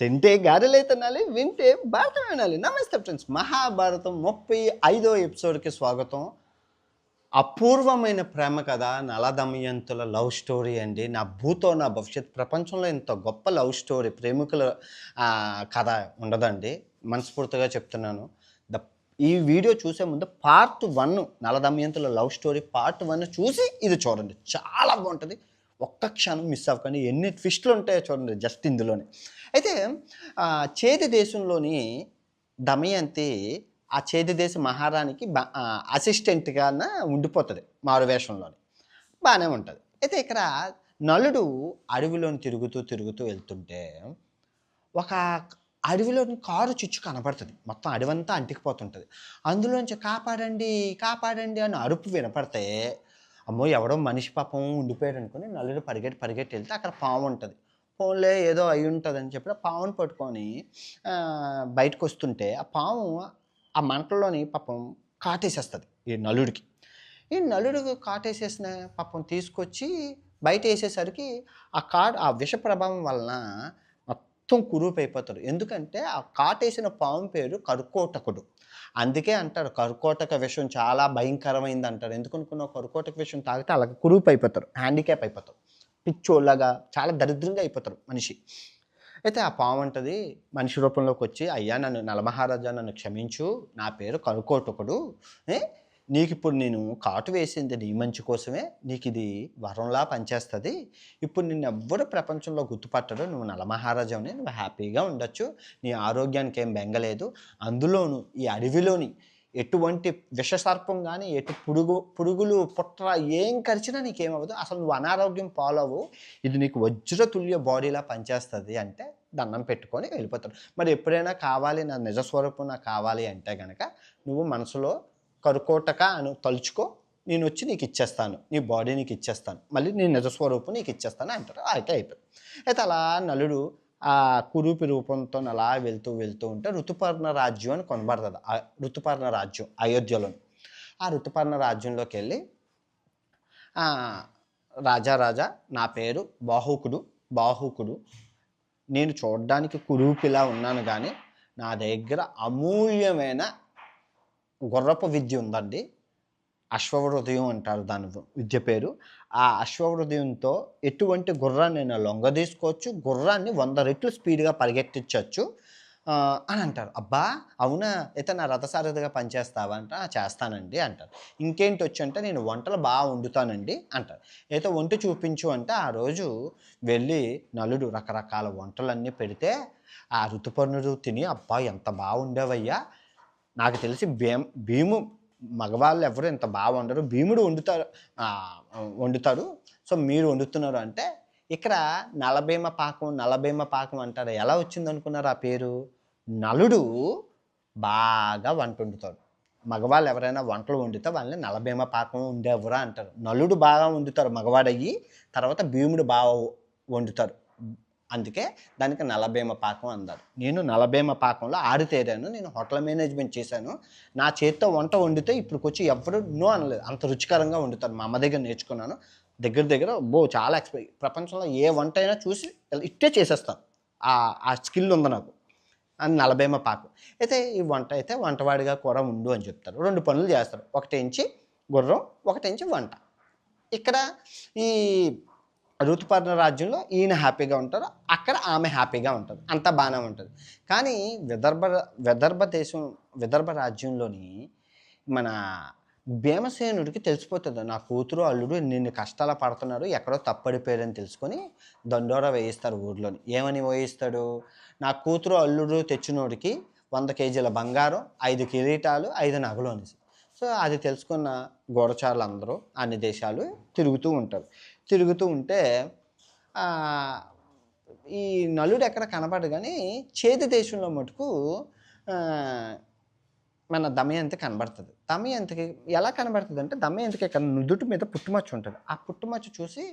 తింటే గారెలే తినాలి వింటే భారతం వినాలి. నమస్తే ఫ్రెండ్స్ మహాభారతం ముప్పై ఐదో ఎపిసోడ్కి స్వాగతం. అపూర్వమైన ప్రేమ కథ నలదమయంతుల లవ్ స్టోరీ అండి. నా భూతో నా భవిష్యత్ ప్రపంచంలో ఇంత గొప్ప లవ్ స్టోరీ ప్రేమికుల కథ ఉండదండి. మనస్ఫూర్తిగా చెప్తున్నాను. ద ఈ వీడియో చూసే ముందు పార్ట్ వన్ నలదమయంతుల లవ్ స్టోరీ పార్ట్ వన్ చూసి ఇది చూడండి. చాలా బాగుంటుంది. ఒక్క క్షణం మిస్ అవ్వకండి. ఎన్ని ట్విస్టులు ఉంటాయో చూడండి జస్ట్ ఇందులోనే. అయితే చేతి దేశంలోని దమయంతి ఆ చేతి దేశ మహారాణికి బ- అసిస్టెంట్గా ఉండిపోతుంది మారువేషంలోని బాగానే ఉంటుంది. అయితే ఇక్కడ నలుడు అడవిలోని తిరుగుతూ తిరుగుతూ వెళ్తుంటే ఒక అడవిలోని కారు చిచ్చు కనపడుతుంది మొత్తం అడవంతా అంటికిపోతుంటుంది. అందులోంచి కాపాడండి కాపాడండి అని అరుపు వినపడితే అమ్మో ఎవడో మనిషి పాపం ఉండిపోయాడు అనుకుని నలుగురు పరిగెట్టి పరిగెట్టి వెళ్తే అక్కడ పాము ఉంటుంది. ఫోన్లే ఏదో అయి ఉంటుంది అని చెప్పి ఆ పాముని పట్టుకొని బయటకు వస్తుంటే ఆ పాము ఆ మంటల్లోని పాపం కాటేసేస్తుంది ఈ నలుడికి. ఈ నలుడు కాటేసేసిన పాపం తీసుకొచ్చి బయట వేసేసరికి ఆ కాట్ ఆ విష ప్రభావం వలన మొత్తం కురూపు అయిపోతారు ఎందుకంటే ఆ కాటేసిన పాము పేరు కడుక్కోటకుడు అందుకే అంటారు కర్కోటక విషం చాలా భయంకరమైంది అంటారు ఎందుకు కర్కోటక విషయం తాగితే అలాగ కురూపు అయిపోతారు హ్యాండిక్యాప్ అయిపోతారు. పిచ్చోళ్ళగా చాలా దరిద్రంగా అయిపోతారు మనిషి. అయితే ఆ పాము అంటది మనిషి రూపంలోకి వచ్చి అయ్యా నన్ను నలమహారాజా నన్ను క్షమించు నా పేరు కరుకోటకుడు నీకు ఇప్పుడు నేను కాటు వేసింది నీ మంచి కోసమే నీకు ఇది వరంలా పనిచేస్తుంది. ఇప్పుడు నిన్ను ఎవ్వరు ప్రపంచంలో గుర్తుపట్టడు. నువ్వు నలమహారాజాని నువ్వు హ్యాపీగా ఉండొచ్చు. నీ ఆరోగ్యానికి ఏం బెంగలేదు అందులోను ఈ అడవిలోని ఎటువంటి విషసర్పం కానీ ఎటు పురుగు పురుగులు పుట్ర ఏం కరిచినా నీకేమవ్వదు అసలు నువ్వు అనారోగ్యం పాలవు. ఇది నీకు వజ్రతుల్య బాడీలా పనిచేస్తుంది అంటే దండం పెట్టుకొని వెళ్ళిపోతాడు మరి ఎప్పుడైనా కావాలి నా నిజస్వరూపం నాకు కావాలి అంటే కనుక నువ్వు మనసులో కరుకోటక అని తలుచుకో నేను వచ్చి నీకు ఇచ్చేస్తాను నీ బాడీ నీకు ఇచ్చేస్తాను మళ్ళీ నీ నిజస్వరూపం నీకు ఇచ్చేస్తాను అంటారు అయితే అయిపోయింది. అయితే అలా నలుడు ఆ కురూపి రూపంతో అలా వెళ్తూ వెళ్తూ ఉంటే ఋతుపర్ణ రాజ్యం అని కొనబడుతుంది. ఆ ఋతుపర్ణ రాజ్యం అయోధ్యలో ఆ ఋతుపర్ణ రాజ్యంలోకి వెళ్ళి రాజా రాజా నా పేరు బాహుకుడు బాహుకుడు. నేను చూడడానికి కురూపిలా ఉన్నాను కానీ నా దగ్గర అమూల్యమైన గుర్రపు విద్య ఉందండి. అశ్వహృదయం అంటారు దాని విద్య పేరు. ఆ అశ్వహృదయంతో ఎటువంటి గుర్రాన్ని లొంగ తీసుకోవచ్చు. గుర్రాన్ని వంద రెట్లు స్పీడ్గా పరిగెట్టించవచ్చు అని అంటారు. అబ్బా! అవునా? అయితే నా రథసారథిగా పనిచేస్తావా? అంటే. చేస్తానండి అంటారు. ఇంకేంటి వచ్చి అంటే నేను వంటలు బాగా వండుతానండి అంటారు. అయితే వంట చూపించు అంటే ఆ రోజు వెళ్ళి నలుడు రకరకాల వంటలన్నీ పెడితే ఆ ఋతుపర్ణుడు తిని అబ్బా! ఎంత బాగుండేవయ్యా! నాకు తెలిసి భీమ భీము మగవాళ్ళు ఎవరు ఇంత బాగా వండరు. భీముడు వండుతారు వండుతారు సో మీరు వండుతున్నారు అంటే ఇక్కడ నలభీమ పాకం నలభీమ పాకం అంటారు. ఎలా వచ్చింది అనుకున్నారు ఆ పేరు? నలుడు బాగా వంట వండుతాడు. మగవాళ్ళు ఎవరైనా వంటలు వండితే వాళ్ళని నలభీమ పాకం ఉండేవరా అంటారు. నలుడు బాగా వండుతారు మగవాడయ్యి తర్వాత భీముడు బాగా వండుతారు. అందుకే దానికి నలభీమ పాకం అన్నారు నేను నలభీమ పాకంలో ఆరితేరాను నేను హోటల్ మేనేజ్మెంట్ చేశాను. నా చేత్తో వంట వండితే ఇప్పుడు వచ్చి ఎవరు నో అనలేదు. అంత రుచికరంగా వండుతారు. మా అమ్మ దగ్గర నేర్చుకున్నాను. దగ్గర దగ్గర బో చాలా ఎక్స్పీ ప్రపంచంలో ఏ వంట అయినా చూసి ఇట్టే చేసేస్తాను. ఆ ఆ స్కిల్ ఉంది నాకు. అని నలభైమ పాకం. అయితే ఈ వంట అయితే వంటవాడిగా కూడా ఉండు అని చెప్తారు. రెండు పనులు చేస్తారు. ఒకటేంచి గుర్రం ఒకటేంచి వంట. ఇక్కడ ఈ ఋతుపర్ణ రాజ్యంలో ఈయన హ్యాపీగా ఉంటారు అక్కడ ఆమె హ్యాపీగా ఉంటుంది. అంత బాగానే ఉంటుంది. కానీ విదర్భ విదర్భ దేశం విదర్భ రాజ్యంలోని మన భీమసేనుడికి తెలిసిపోతుంది. నా కూతురు అల్లుడు నిన్ను కష్టాలు పడుతున్నారు ఎక్కడో తప్పడిపోయారని తెలుసుకొని దండోర వేయిస్తారు ఊర్లోని. ఏమని వేయిస్తాడు? నా కూతురు అల్లుడు తెచ్చినోడికి వంద కేజీల బంగారం ఐదు కిరీటాలు ఐదు నగలు అనేసి. సో అది తెలుసుకున్న గోడచారులు అందరూ అన్ని దేశాలు తిరుగుతూ ఉంటారు. తిరుగుతూ ఉంటే ఈ నలుడు ఎక్కడ కనపడదు కానీ చేతి దేశంలో మటుకు మన దమయంతి కనబడుతుంది? దమయంతికి ఎలా కనబడుతుంది అంటే దమయంతికి ఇక్కడ నుదుటి మీద పుట్టుమచ్చు ఉంటుంది. ఆ పుట్టుమచ్చు చూసి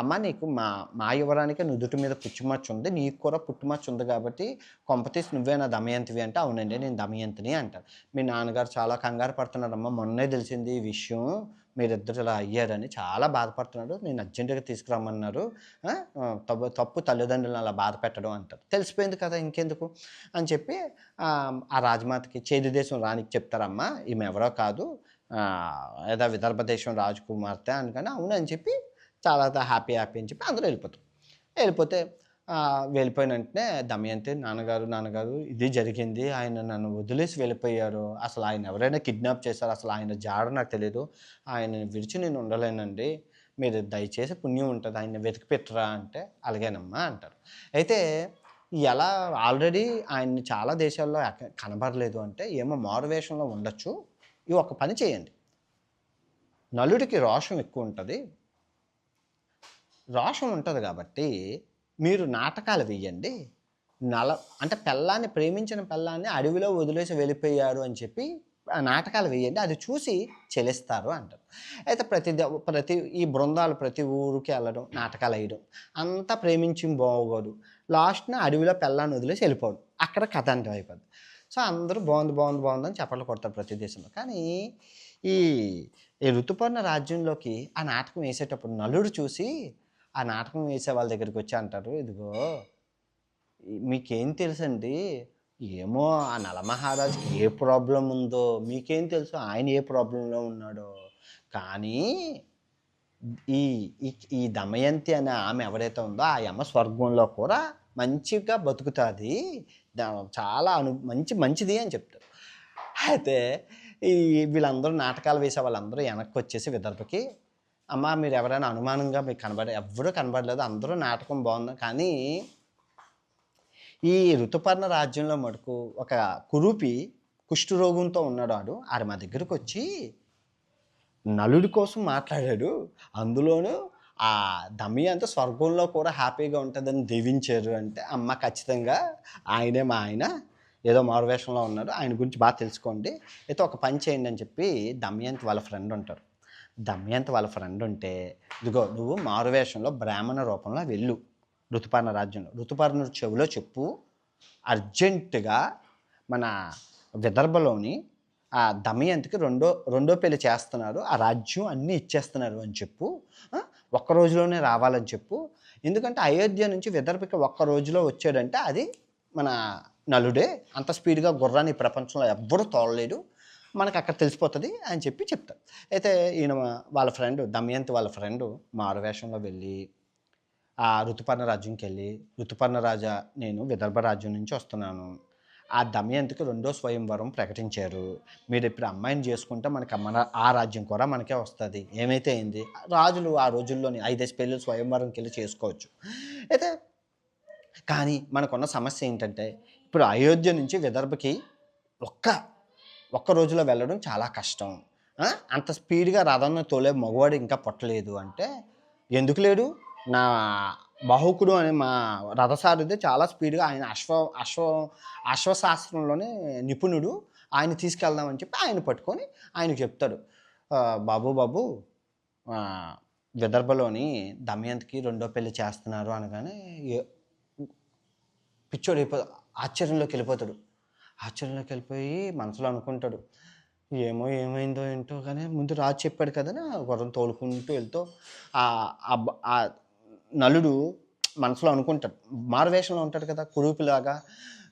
అమ్మ నీకు మా మా యువరానికి నుదుటి మీద పుట్టుమచ్చ ఉంది నీకు కూడా పుట్టుమచ్చు ఉంది కాబట్టి కొంపతీసి నువ్వే నా దమయంతివి అంటే అవునండి నేను దమయంతిని అంటారు మీ నాన్నగారు చాలా కంగారు పడుతున్నారమ్మ మొన్నే తెలిసింది ఈ విషయం. మీరిద్దరు ఇలా అయ్యారని చాలా బాధపడుతున్నాడు నేను అర్జెంటుగా తీసుకురమ్మన్నారు. తప్పు తప్పు తల్లిదండ్రులను అలా బాధ పెట్టడం అంటారు. తెలిసిపోయింది కదా ఇంకెందుకు? అని చెప్పి ఆ, రాజమాతకి చేది దేశం రానికి చెప్తారమ్మా ఈమె ఎవరో కాదు. ఏదో విదర్భ దేశం రాజకుమార్తె అనుకని అవును అని చెప్పి చాలా హ్యాపీ హ్యాపీ అని చెప్పి అందరూ వెళ్ళిపోతారు. వెళ్ళిపోతే వెళ్ళిపోయిన వెంటనే దమయంతి నాన్నగారు నాన్నగారు ఇది జరిగింది ఆయన నన్ను వదిలేసి వెళ్ళిపోయారు. అసలు ఆయన ఎవరైనా కిడ్నాప్ చేశారు? అసలు ఆయన జాడ నాకు తెలియదు ఆయన విడిచి నేను ఉండలేనండి. మీరు దయచేసి పుణ్యం ఉంటుంది ఆయన వెతికి పెట్టరా అంటే అలాగేనమ్మా అంటారు. అయితే ఎలా ఆల్రెడీ ఆయన్ని చాలా దేశాల్లో కనబడలేదు అంటే ఏమో మారువేషంలో ఉండొచ్చు. ఈ ఒక పని చేయండి. నలుడికి రోషం ఎక్కువ ఉంటుంది. రోషం ఉంటుంది కాబట్టి మీరు నాటకాలు వేయండి నల అంటే పెళ్ళాన్ని ప్రేమించిన పెళ్ళాన్ని అడవిలో వదిలేసి వెళ్ళిపోయారు అని చెప్పి ఆ నాటకాలు వేయండి. అది చూసి చెలిస్తారు అంటారు. అయితే ప్రతి ప్రతి ఈ బృందాలు ప్రతి ఊరికి వెళ్ళడం నాటకాలు వేయడం అంతా ప్రేమించి బాగోదు లాస్ట్న అడవిలో పెళ్ళాన్ని వదిలేసి వెళ్ళిపోవడం. అక్కడ కథ అంటే అయిపోద్ది. సో అందరూ బాగుంది బాగుంది బాగుంది అని చెప్పలు కొడతారు ప్రతి దేశంలో. కానీ ఈ ఈ ఋతుపర్ణ రాజ్యంలోకి ఆ నాటకం వేసేటప్పుడు నలుడు చూసి ఆ నాటకం వేసే వాళ్ళ దగ్గరికి వచ్చి అంటారు ఇదిగో మీకేం తెలుసండి? ఏమో ఆ నలమహారాజుకి ఏ ప్రాబ్లం ఉందో మీకేం తెలుసు? ఆయన ఏ ప్రాబ్లంలో ఉన్నాడో. కానీ ఈ ఈ- దమయంతి అనే ఆమె ఎవరైతే ఉందో ఆ యమ స్వర్గంలో కూడా మంచిగా బతుకుతుంది. దా- చాలా అను మంచి మంచిది అని చెప్తారు. అయితే ఈ వీళ్ళందరూ నాటకాలు వేసే వాళ్ళందరూ వెనక్కి వచ్చేసి విదర్భకి అమ్మ మీరు ఎవరైనా అనుమానంగా మీకు కనబడే ఎవ్వరూ కనబడలేదు. అందరూ నాటకం బాగుంది. కానీ ఈ ఋతుపర్ణ రాజ్యంలో మటుకు ఒక కురూపి కుష్ఠరోగంతో ఉన్నాడు ఆడు ఆడు మా దగ్గరకు వచ్చి నలుడి కోసం మాట్లాడాడు. అందులోనూ ఆ దమ్మి అంత స్వర్గంలో కూడా హ్యాపీగా ఉంటుందని దీవించారు అంటే అమ్మ ఖచ్చితంగా ఆయనే మా ఆయన. ఏదో మారువేషంలో ఉన్నాడు. ఆయన గురించి బాగా తెలుసుకోండి. అయితే ఒక పని చేయండి అని చెప్పి దమయంత్ వాళ్ళ ఫ్రెండ్ ఉంటారు. దమ్యంత వాళ్ళ ఫ్రెండ్ ఉంటే ఇదిగో నువ్వు మారువేషంలో బ్రాహ్మణ రూపంలో వెళ్ళు. ఋతుపర్ణ రాజ్యంలో. ఋతుపర్ణుడు చెవిలో చెప్పు అర్జెంటుగా మన విదర్భలోని ఆ దమయంతికి రెండో రెండో పెళ్ళి చేస్తున్నారు ఆ రాజ్యం అన్నీ ఇచ్చేస్తున్నారు అని చెప్పు. ఒక్క రోజులోనే రావాలని చెప్పు. ఎందుకంటే అయోధ్య నుంచి విదర్భకి ఒక్క రోజులో వచ్చాడంటే అది మన నలుడే. అంత స్పీడ్గా గుర్రాన్ని ఈ ప్రపంచంలో ఎవ్వరూ తోలలేడు మనకు అక్కడ తెలిసిపోతుంది అని చెప్పి చెప్తారు. అయితే ఈయన వాళ్ళ ఫ్రెండ్ దమయంతి వాళ్ళ ఫ్రెండ్ మారువేషంలో వెళ్ళి ఆ ఋతుపర్ణ రాజ్యంకి వెళ్ళి ఋతుపర్ణ రాజా నేను విదర్భ రాజ్యం నుంచి వస్తున్నాను. ఆ దమయంతికి రెండో స్వయంవరం ప్రకటించారు. మీరు ఇప్పుడు అమ్మాయిని చేసుకుంటే మనకి మన ఆ రాజ్యం కూడా మనకే వస్తుంది. ఏమైతే అయింది? రాజులు ఆ రోజుల్లోని ఐదేసి పెళ్ళి స్వయంవరంకి వెళ్ళి చేసుకోవచ్చు. అయితే కానీ మనకున్న సమస్య ఏంటంటే ఇప్పుడు అయోధ్య నుంచి విదర్భకి ఒక్క ఒక్క రోజులో వెళ్ళడం చాలా కష్టం. అంత స్పీడ్గా రథంలో తోలే మగవాడు ఇంకా పుట్టలేదు అంటే ఎందుకు లేడు? నా బాహుకుడు అనే మా రథసారథి చాలా స్పీడ్గా ఆయన అశ్వ అశ్వ అశ్వశాస్త్రంలోనే నిపుణుడు. ఆయన తీసుకెళ్దామని చెప్పి ఆయన పట్టుకొని ఆయనకు చెప్తాడు. బాబు బాబు విదర్భలోని దమయంతికి రెండో పెళ్ళి చేస్తున్నారు అనగానే పిచ్చోడు అయిపో ఆశ్చర్యంలోకి వెళ్ళిపోతాడు. ఆశ్చర్యంలోకి వెళ్ళిపోయి మనసులో అనుకుంటాడు ఏమో ఏమైందో ఏంటో కానీ ముందు రాజు చెప్పాడు కదా గుర్రం తోలుకుంటూ వెళ్తూ ఆ నలుడు మనసులో అనుకుంటాడు మారువేషంలో ఉంటాడు కదా కురూపిలాగా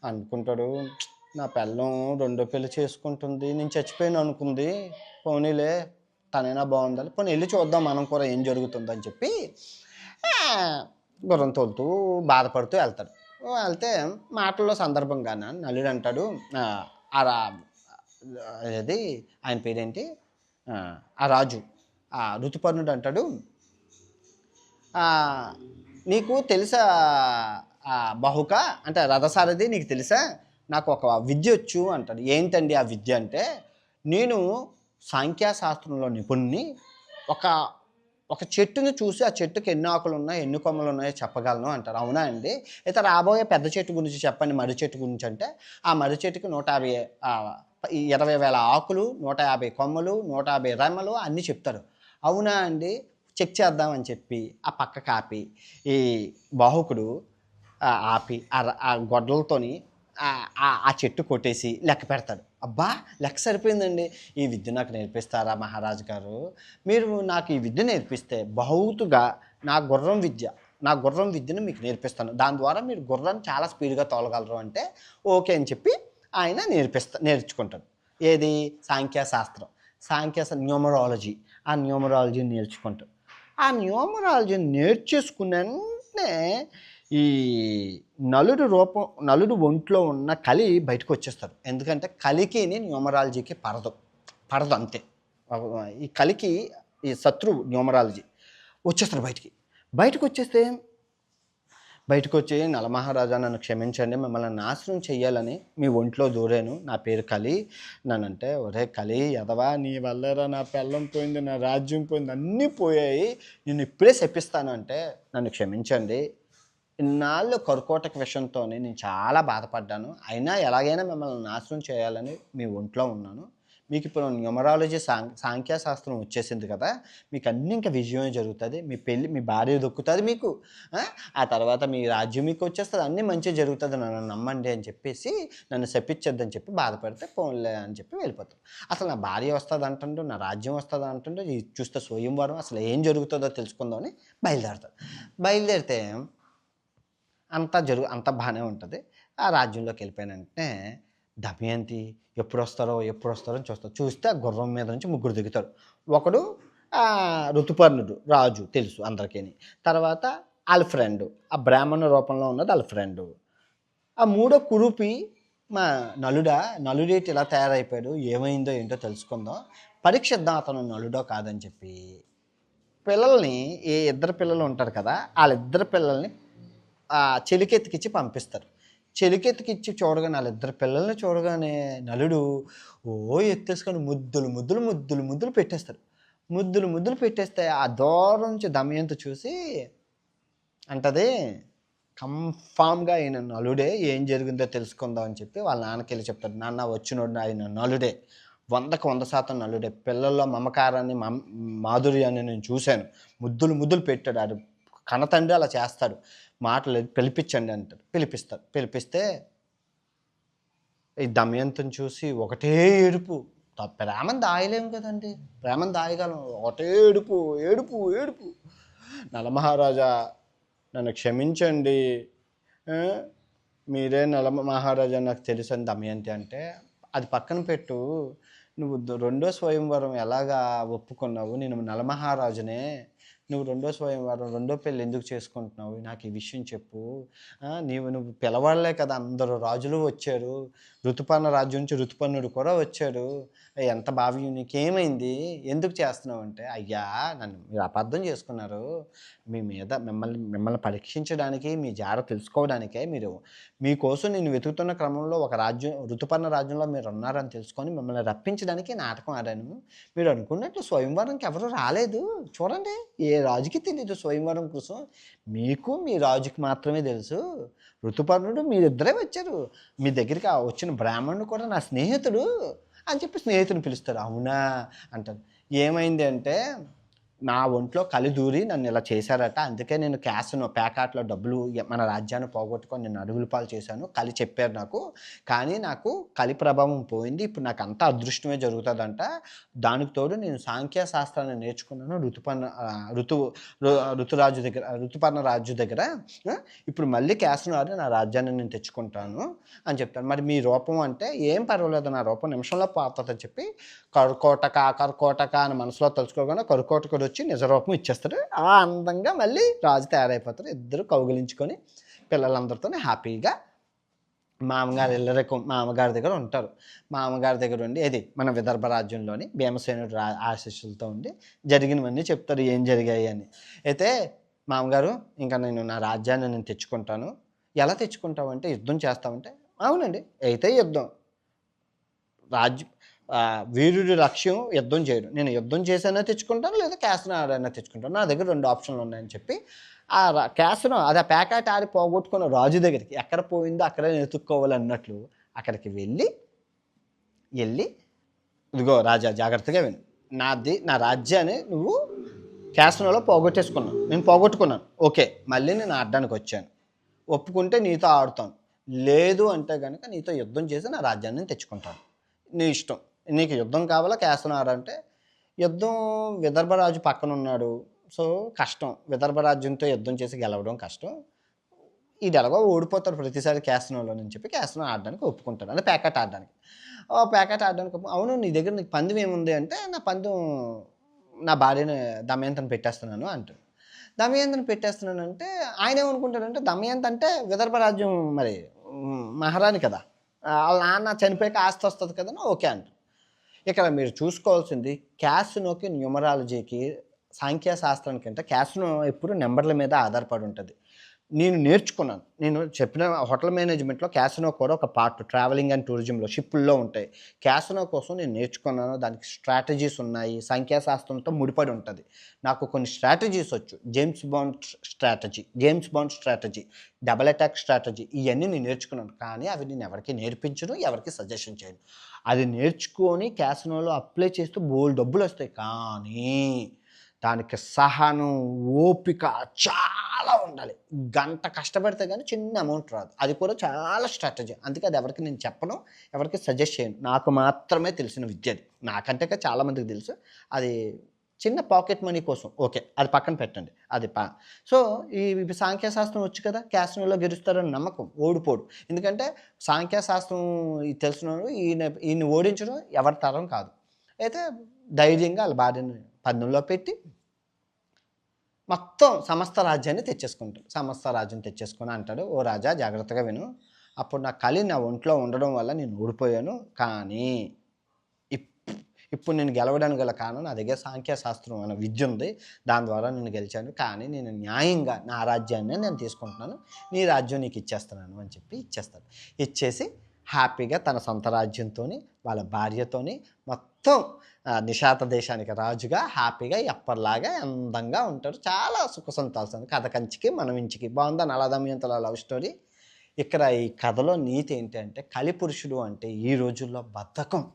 అనుకుంటాడు నా పెళ్ళం రెండో పెళ్ళి చేసుకుంటుంది నేను చచ్చిపోయాను అనుకుంది పోనీలే తనైనా బాగుండాలి పోనీ వెళ్ళి చూద్దాం మనం కూడా ఏం జరుగుతుందని చెప్పి గుర్రం తోలుతూ బాధపడుతూ వెళ్తాడు. వెళ్తే మాటల్లో సందర్భంగాన? నలుడు అంటాడు. "ఆ, రా- అది ఆయన పేరేంటి? ఆ, రాజు. ఆ ఋతుపర్ణుడు అంటాడు. నీకు తెలుసా బహుక? అంటే రథసారథి నీకు తెలుసా? నాకు ఒక విద్య వచ్చు అంటాడు. ఏంటండి ఆ విద్య అంటే నేను సాంఖ్యాశాస్త్రంలో నిపుణుని ఒక ఒక చెట్టుని చూసి ఆ చెట్టుకి ఎన్ని ఆకులు ఉన్నాయి ఎన్ని కొమ్మలు ఉన్నాయో చెప్పగలను అంటారు. అవునా అండి? అయితే రాబోయే పెద్ద చెట్టు గురించి చెప్పండి. మర్రి చెట్టు గురించి అంటే ఆ మర్రి చెట్టుకి నూట యాభై ఇరవై వేల ఆకులు నూట యాభై కొమ్మలు నూట యాభై రెమ్మలు అన్నీ చెప్తారు. అవునా అండి? చెక్ చేద్దామని చెప్పి ఆ పక్క కాపి ఈ బాహుకుడు ఆపి ఆ ర- ఆ గొడ్డలతోని ఆ- ఆ చెట్టు కొట్టేసి లెక్క పెడతాడు. అబ్బా లెక్క సరిపోయిందండి. ఈ విద్య నాకు నేర్పిస్తారా మహారాజు గారు? మీరు నాకు ఈ విద్య నేర్పిస్తే బహుతుగా నా గుర్రం విద్య నా గుర్రం విద్యను మీకు నేర్పిస్తాను. దాని ద్వారా మీరు గుర్రం చాలా స్పీడ్గా తోలగలరు అంటే ఓకే అని చెప్పి ఆయన నేర్పిస్తా నేర్చుకుంటాడు. ఏది? సాంఖ్యశాస్త్రం. సాంఖ్య న్యూమరాలజీ. ఆ న్యూమరాలజీ నేర్చుకుంటాడు. ఆ న్యూమరాలజీ నేర్చేసుకున్న వెంటనే ఈ నలుడు రూపం నలుడు ఒంట్లో ఉన్న కలి బయటకు వచ్చేస్తారు ఎందుకంటే కలికి న్యూమరాలజీకి పడదు పడదు అంతే. ఈ కలికి ఈ శత్రువు న్యూమరాలజీ వచ్చేస్తారు బయటికి. బయటకు వచ్చేస్తే బయటకు వచ్చి నలమహారాజా నన్ను క్షమించండి మిమ్మల్ని నాశనం చేయాలని మీ ఒంట్లో దూరాను. నా పేరు కలి నన్నంటే ఒరే కలి ఎదవా నీ వల్లరా నా పెళ్ళం పోయింది నా రాజ్యం పోయింది అన్నీ పోయాయి. నేను ఇప్పుడే శపిస్తాను అంటే నన్ను క్షమించండి ఇన్నాళ్ళు కరుకోటక విషయంతో నేను చాలా బాధపడ్డాను. అయినా ఎలాగైనా మిమ్మల్ని నాశనం చేయాలని మీ ఒంట్లో ఉన్నాను. మీకు ఇప్పుడు న్యూమరాలజీ సాం సాంఖ్యాశాస్త్రం వచ్చేసింది కదా మీకు అన్ని ఇంకా విజయమే జరుగుతుంది. మీ పెళ్ళి మీ భార్య దొక్కుతుంది మీకు. ఆ? తర్వాత మీ రాజ్యం మీకు వచ్చేస్తుంది. అన్నీ మంచిగా జరుగుతుంది. నన్ను నమ్మండి అని చెప్పేసి నన్ను శపించొద్దని చెప్పి బాధపడితే పోన్లే అని చెప్పి వెళ్ళిపోతాం. అసలు నా భార్య వస్తుంది అంటుండో నా రాజ్యం వస్తుంది అంటుండో ఇది చూస్తే స్వయంవరం అసలు ఏం జరుగుతుందో తెలుసుకుందామని బయలుదేరుతాడు బయలుదేరితే అంతా జరుగు అంతా బాగానే ఉంటుంది. ఆ రాజ్యంలోకి వెళ్ళిపోయిన వెంటనే దమయంతి ఎప్పుడు వస్తారో ఎప్పుడు వస్తారో అని చూస్తారు. చూస్తే ఆ గుర్రం మీద నుంచి ముగ్గురు దిగుతారు. ఒకడు ఋతుపర్ణుడు రాజు తెలుసు అందరికీ తర్వాత వాళ్ళ ఫ్రెండ్ ఆ బ్రాహ్మణ రూపంలో ఉన్నది వాళ్ళ ఫ్రెండ్ ఆ మూడో కురుపి మా నలుడా నలుడేటి ఇలా తయారైపోయాడు. ఏమైందో ఏంటో తెలుసుకుందాం. పరీక్షిద్దాం అతను నలుడో కాదని చెప్పి. పిల్లల్ని ఏ ఇద్దరు పిల్లలు ఉంటారు కదా వాళ్ళిద్దరు పిల్లల్ని చెలికెత్తికిచ్చి పంపిస్తారు. చెలికెత్తికిచ్చి చూడగానే వాళ్ళిద్దరు పిల్లల్ని చూడగానే నలుడు ఓ ఎత్తేసుకొని ముద్దులు ముద్దులు ముద్దులు ముద్దులు పెట్టేస్తారు. ముద్దులు ముద్దులు పెట్టేస్తే ఆ దూరం నుంచి దమయంతి చూసి అంటది కంఫామ్గా ఆయన నలుడే ఏం జరిగిందో తెలుసుకుందాం అని చెప్పి వాళ్ళ నాన్నకి వెళ్ళి చెప్తాడు. నాన్న వచ్చినోడు ఆయన నలుడే వందకు వంద శాతం నలుడే పిల్లల్లో మమకారాన్ని మమ్ మాధుర్యాన్ని నేను చూశాను. ముద్దులు ముద్దులు పెట్టాడు ఆడు. కనతండ్రి అలా చేస్తాడు. మాటలు పిలిపించండి అంటారు పిలిపిస్తారు పిలిపిస్తే ఈ దమయంతం చూసి ఒకటే ఏడుపు. ప్రేమం ప్రేమను దాయలేము కదండి. ప్రేమను దాయగలం. ఒకటే ఏడుపు ఏడుపు ఏడుపు. నలమహారాజా నన్ను క్షమించండి. మీరే నల మహారాజా నాకు తెలుసు అని దమయంతి అంటే అది పక్కన పెట్టు. నువ్వు రెండో స్వయంవరం ఎలాగా ఒప్పుకున్నావు? నేను నలమహారాజునే. నువ్వు రెండో స్వయంవరం రెండో పెళ్ళి ఎందుకు చేసుకుంటున్నావు? నాకు ఈ విషయం చెప్పు. నీవు నువ్వు పిలవాళ్ళే కదా అందరూ రాజులు వచ్చారు. ఋతుపర్ణ రాజ్యం నుంచి ఋతుపర్ణుడు కూడా వచ్చాడు. ఎంత భావ్యం నీకేమైంది ఎందుకు చేస్తున్నావు అంటే అయ్యా నన్ను మీరు అపార్థం చేసుకున్నారు. మీ మీద మిమ్మల్ని మిమ్మల్ని పరీక్షించడానికి మీ జార తెలుసుకోవడానికే మీరు మీకోసం నేను వెతుకుతున్న క్రమంలో ఒక రాజ్యం ఋతుపర్ణ రాజ్యంలో మీరు ఉన్నారని తెలుసుకొని మిమ్మల్ని రప్పించడానికి నాటకం ఆడాను. మీరు అనుకున్నట్టు స్వయంవరంకి ఎవరు రాలేదు. చూడండి. ఏ రాజుకి తెలియదు స్వయంవరం కోసం. మీకు మీ రాజుకి మాత్రమే తెలుసు. ఋతుపర్ణుడు మీరిద్దరే వచ్చారు. మీ దగ్గరికి వచ్చిన బ్రాహ్మణుడు కూడా నా స్నేహితుడు అని చెప్పి స్నేహితుని పిలుస్తారు. అవునా? అంటారు. ఏమైంది అంటే నా ఒంట్లో కలిదూరి నన్ను ఇలా చేశారట. అందుకే నేను క్యాష్ను ప్యాకాట్లో డబ్బులు మన రాజ్యాన్ని పోగొట్టుకొని నేను అడుగుల పాలు చేశాను. కలి చెప్పారు నాకు. కానీ నాకు కలి ప్రభావం పోయింది. ఇప్పుడు నాకు అంతా అదృష్టమే జరుగుతుందంట. దానికి తోడు నేను సాంఖ్య శాస్త్రాన్ని నేర్చుకున్నాను. ఋతుపర్ణ ఋతు ఋతువు ఋతురాజు దగ్గర ఋతుపర్ణ రాజు దగ్గర. ఇప్పుడు మళ్ళీ క్యాష్ను ఆడి నా రాజ్యాన్ని నేను తెచ్చుకుంటాను అని చెప్తాను మరి మీ రూపం అంటే ఏం పర్వాలేదు నా రూపం. నిమిషంలో పోతుందని చెప్పి కరుకోటక కరుకోటక అని మనసులో తలుచుకోగానే కరుకోటకుడు వచ్చి నిజ రూపం ఇచ్చేస్తాడు ఆ అందంగా మళ్ళీ రాజు తయారైపోతారు. ఇద్దరు కౌగిలించుకొని పిల్లలందరితో హ్యాపీగా మామగారు ఇల్లరకు మామగారి దగ్గర ఉంటారు. మామగారి దగ్గర ఉండి ఇది మన విదర్భ రాజ్యంలోని భీమసేనుడు రా ఆశీస్సులతో ఉండి జరిగినవన్నీ చెప్తారు. ఏం జరిగాయి అని. అయితే మామగారు ఇంకా నేను నా రాజ్యాన్ని నేను తెచ్చుకుంటాను. ఎలా తెచ్చుకుంటావంటే యుద్ధం చేస్తామంటే అవునండి అయితే యుద్ధం. రాజ్యం వీరుడి లక్ష్యం యుద్ధం చేయడం. నేను యుద్ధం చేసైనా తెచ్చుకుంటాను లేదా క్యాస్ను ఆడైనా తెచ్చుకుంటాను. నా దగ్గర రెండు ఆప్షన్లు ఉన్నాయని చెప్పి ఆ రా- క్యాస్ను అది ఆ ప్యాకెట్ ఆడి పోగొట్టుకున్న రాజు దగ్గరికి ఎక్కడ పోయిందో అక్కడే వెతుక్కోవాలన్నట్లు అక్కడికి వెళ్ళి వెళ్ళి ఇదిగో రాజా జాగ్రత్తగా విను. నాది నా రాజ్యాన్ని నువ్వు క్యాసినోలో పోగొట్టేసుకున్నావు. నేను పోగొట్టుకున్నాను. ఓకే మళ్ళీ నేను ఆడడానికి వచ్చాను. ఒప్పుకుంటే నీతో ఆడుతాను. లేదు అంటే కనుక నీతో యుద్ధం చేసి నా రాజ్యాన్ని తెచ్చుకుంటాను. నీ ఇష్టం. నీకు యుద్ధం కావాలా? క్యాసను ఆడంటే యుద్ధం విదర్భరాజు పక్కన ఉన్నాడు సో కష్టం. విదర్భరాజ్యంతో యుద్ధం చేసి గెలవడం కష్టం. ఇది ఎలాగో ఓడిపోతారు. ప్రతిసారి క్యాసినోలో అని చెప్పి క్యాసినో ఆడడానికి ఒప్పుకుంటాడు. అంటే ప్యాకెట్ ఆడడానికి. ఓ ప్యాకెట్ ఆడడానికి ఒప్పు- అవును నీ దగ్గర నీకు పందెం ఏముంది అంటే నా పందెం నా భార్యని దమయంతను పెట్టేస్తున్నాను అంటాడు. దమయంతను పెట్టేస్తున్నాను అంటే ఆయన ఏమనుకుంటాడంటే దమయంత్ అంటే విదర్భ రాజ్యం మరి మహారాణి కదా. వాళ్ళ నాన్న చనిపోయాక ఆస్తి వస్తుంది కదా ఓకే అంట ఇక్కడ మీరు చూసుకోవాల్సింది క్యాసినోకి న్యూమరాలజీకి సాంఖ్యశాస్త్రానికి అంటే క్యాసినో ఎప్పుడు నెంబర్ల మీద ఆధారపడి ఉంటుంది. నేను నేర్చుకున్నాను. నేను చెప్పిన హోటల్ మేనేజ్మెంట్లో క్యాసినో కూడా ఒక పార్ట్ ట్రావెలింగ్ అండ్ టూరిజంలో షిప్పుల్లో ఉంటాయి. క్యాసినో కోసం నేను నేర్చుకున్నాను. దానికి స్ట్రాటజీస్ ఉన్నాయి. సంఖ్యాశాస్త్రంతో ముడిపడి ఉంటుంది. నాకు కొన్ని స్ట్రాటజీస్ వచ్చు. James Bond strategy James Bond strategy double attack strategy ఇవన్నీ నేను నేర్చుకున్నాను. కానీ అవి నేను ఎవరికి నేర్పించను ఎవరికి సజెషన్ చేయను. అది నేర్చుకొని క్యాసినోలో అప్లై చేస్తూ బోల్ డబ్బులు వస్తాయి. కానీ దానికి సహనం ఓపిక చాలా ఉండాలి. గంట కష్టపడితే కానీ చిన్న అమౌంట్ రాదు. అది కూడా చాలా స్ట్రాటజీ అందుకే అది ఎవరికి నేను చెప్పను ఎవరికి సజెస్ట్ చేయను. నాకు మాత్రమే తెలిసిన విద్య అది. నాకంటే చాలామందికి తెలుసు. అది చిన్న పాకెట్ మనీ కోసం. ఓకే అది పక్కన పెట్టండి. అది పా. సో ఈ సాంఖ్యశాస్త్రం వచ్చు కదా క్యాసినోలో గెలుస్తారని నమ్మకం. ఓడిపోడు. ఎందుకంటే సాంఖ్యశాస్త్రం తెలిసిన ఈయన ఈయన ఓడించడం ఎవరి తరం కాదు. అయితే ధైర్యంగా వాళ్ళ భార్యను పద్నంలో పెట్టి మొత్తం సమస్త రాజ్యాన్ని తెచ్చేసుకుంటాడు. సమస్త రాజ్యం తెచ్చేసుకుని అంటాడు ఓ రాజా జాగ్రత్తగా విను. అప్పుడు నా కలి నా ఒంట్లో ఉండడం వల్ల నేను ఓడిపోయాను కానీ ఇప్- ఇప్పుడు నేను గెలవడానికి గల కారణం నా దగ్గర సాంఖ్యశాస్త్రం అనే విద్య ఉంది. దాని ద్వారా నేను గెలిచాను. కానీ నేను న్యాయంగా నా రాజ్యాన్ని నేను తీసుకుంటున్నాను. నీ రాజ్యం నీకు ఇచ్చేస్తున్నాను అని చెప్పి ఇచ్చేస్తాను ఇచ్చేసి హ్యాపీగా తన సొంత రాజ్యంతో వాళ్ళ భార్యతోని మొత్తం నిషాత దేశానికి రాజుగా హ్యాపీగా ఎప్పటిలాగా అందంగా ఉంటారు. చాలా సుఖ సంతోషం కథ కంచికి మనం ఇంచికి బాగుందా? నలదమయంతుల లవ్ స్టోరీ? ఇక్కడ ఈ కథలో నీతి ఏంటంటే కలిపురుషుడు అంటే ఈ రోజుల్లో బద్ధకం.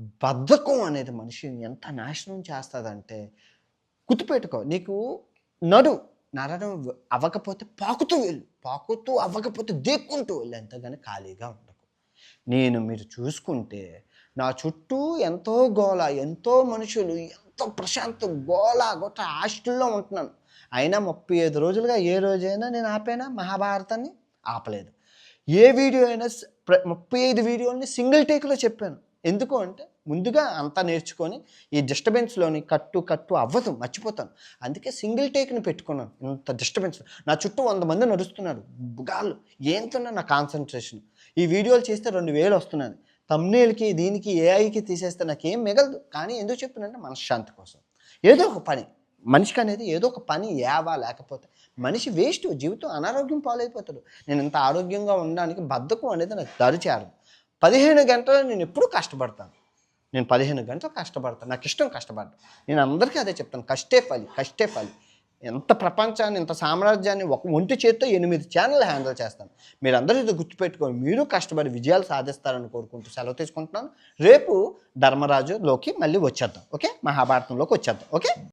బద్ధకం అనేది మనిషిని ఎంత నాశనం చేస్తుందంటే గుర్తుపెట్టుకో. నీకు నడు నడడం అవ్వకపోతే పాకుతూ వెళ్ళు. పాకుతూ అవ్వకపోతే దేక్కుంటూ వెళ్ళు. ఎంతగానో ఖాళీగా ఉండవు నేను మీరు చూసుకుంటే నా చుట్టూ ఎంతో గోల ఎంతో మనుషులు ఎంతో ప్రశాంత గోల గొట్ట హాస్టల్లో ఉంటున్నాను. అయినా ముప్పై ఐదు రోజులుగా ఏ రోజైనా నేను ఆపానా? మహాభారతాన్ని ఆపలేదు. ఏ వీడియో అయినా ముప్పై ఐదు వీడియోని సింగిల్ టేక్లో చెప్పాను. ఎందుకు అంటే ముందుగా అంతా నేర్చుకొని ఈ డిస్టర్బెన్స్లోని కట్టు కట్టు అవ్వదు మర్చిపోతాను. అందుకే సింగిల్ టేక్ని పెట్టుకున్నాను. ఇంత డిస్టర్బెన్స్. నా చుట్టూ వంద మంది నడుస్తున్నారు. గాలు ఏంతున్నా నా కాన్సన్ట్రేషన్. ఈ వీడియోలు చేస్తే రెండు వేలు వస్తున్నది. తమ్నేల్కి దీనికి ఏఐకి తీసేస్తే నాకేం మిగలదు. కానీ ఎందుకు చెప్తున్నానంటే మనశ్శాంతి కోసం. ఏదో ఒక పని. మనిషికి అనేది ఏదో ఒక పని ఏవా లేకపోతే. మనిషి వేస్ట్ జీవితం అనారోగ్యం పాలైపోతాడు. నేను ఇంత ఆరోగ్యంగా ఉండడానికి బద్ధకం అనేది నాకు దరిచారు పదిహేను గంటలు నేను ఎప్పుడూ కష్టపడతాను. నేను పదిహేను గంటలు కష్టపడతాను. నాకు ఇష్టం కష్టపడతాను నేను అందరికీ అదే చెప్తాను. కష్టే ఫలి కష్టే ఫలి. ఎంత ప్రపంచాన్ని ఇంత సామ్రాజ్యాన్ని ఒక ఒంటి చేత్తో ఎనిమిది ఛానల్ హ్యాండిల్ చేస్తాను. మీరందరూ ఇది గుర్తుపెట్టుకొని మీరు కష్టపడి విజయాలు సాధిస్తారని కోరుకుంటూ సెలవు తీసుకుంటున్నాను. రేపు ధర్మరాజులోకి మళ్ళీ వచ్చేద్దాం. ఓకే? మహాభారతంలోకి వచ్చేద్దాం. ఓకే?